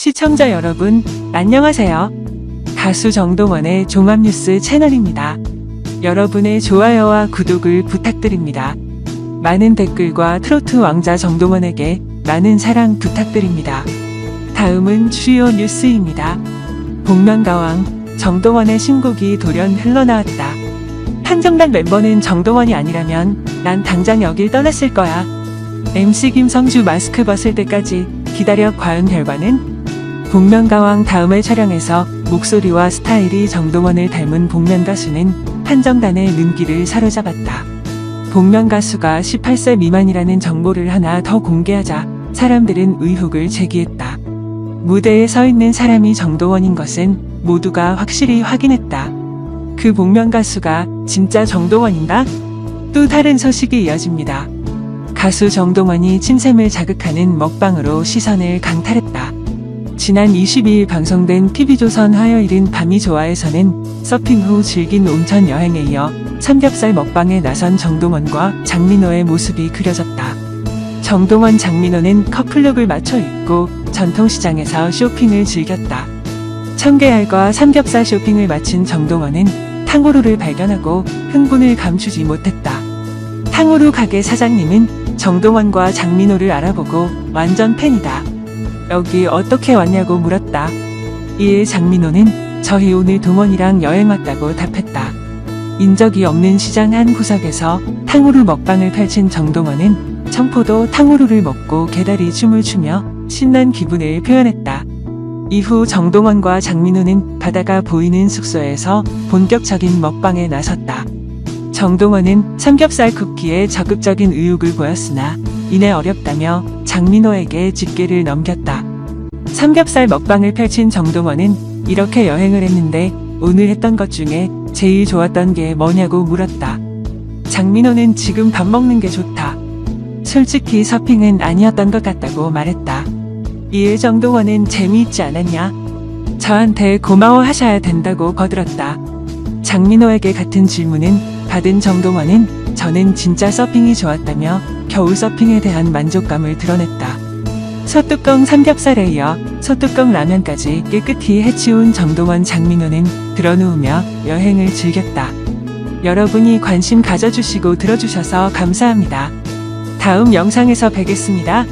시청자 여러분, 안녕하세요. 가수 정동원의 종합뉴스 채널입니다. 여러분의 좋아요와 구독을 부탁드립니다. 많은 댓글과 트로트 왕자 정동원에게 많은 사랑 부탁드립니다. 다음은 주요 뉴스입니다. 복면가왕, 정동원의 신곡이 돌연 흘러나왔다. 한정단 멤버는 정동원이 아니라면 난 당장 여길 떠났을 거야. MC 김성주 마스크 벗을 때까지 기다려 과연 결과는? 복면가왕 다음을 촬영해서 목소리와 스타일이 정동원을 닮은 복면 가수는 한정단의 눈길을 사로잡았다. 복면 가수가 18세 미만이라는 정보를 하나 더 공개하자 사람들은 의혹을 제기했다. 무대에 서 있는 사람이 정동원인 것은 모두가 확실히 확인했다. 그 복면 가수가 진짜 정동원인가? 또 다른 소식이 이어집니다. 가수 정동원이 침샘을 자극하는 먹방으로 시선을 강탈했다. 지난 22일 방송된 TV조선 화요일은 밤이 좋아에서는 서핑 후 즐긴 온천 여행에 이어 삼겹살 먹방에 나선 정동원과 장민호의 모습이 그려졌다. 정동원 장민호는 커플룩을 맞춰 입고 전통시장에서 쇼핑을 즐겼다. 청계알과 삼겹살 쇼핑을 마친 정동원은 탕후루를 발견하고 흥분을 감추지 못했다. 탕후루 가게 사장님은 정동원과 장민호를 알아보고 완전 팬이다. 여기 어떻게 왔냐고 물었다. 이에 장민호는 저희 오늘 동원이랑 여행 왔다고 답했다. 인적이 없는 시장 한 구석에서 탕후루 먹방을 펼친 정동원은 청포도 탕후루를 먹고 개다리 춤을 추며 신난 기분을 표현했다. 이후 정동원과 장민호는 바다가 보이는 숙소에서 본격적인 먹방에 나섰다. 정동원은 삼겹살 쿠키에 적극적인 의욕을 보였으나 이내 어렵다며 장민호에게 집게를 넘겼다. 삼겹살 먹방을 펼친 정동원은 이렇게 여행을 했는데 오늘 했던 것 중에 제일 좋았던 게 뭐냐고 물었다. 장민호는 지금 밥 먹는 게 좋다. 솔직히 서핑은 아니었던 것 같다고 말했다. 이에 정동원은 재미있지 않았냐? 저한테 고마워하셔야 된다고 거들었다. 장민호에게 같은 질문은 받은 정동원은 저는 진짜 서핑이 좋았다며 겨울 서핑에 대한 만족감을 드러냈다. 소뚜껑 삼겹살에 이어 소뚜껑 라면까지 깨끗이 해치운 정동원 장민호는 드러누우며 여행을 즐겼다. 여러분이 관심 가져주시고 들어주셔서 감사합니다. 다음 영상에서 뵙겠습니다.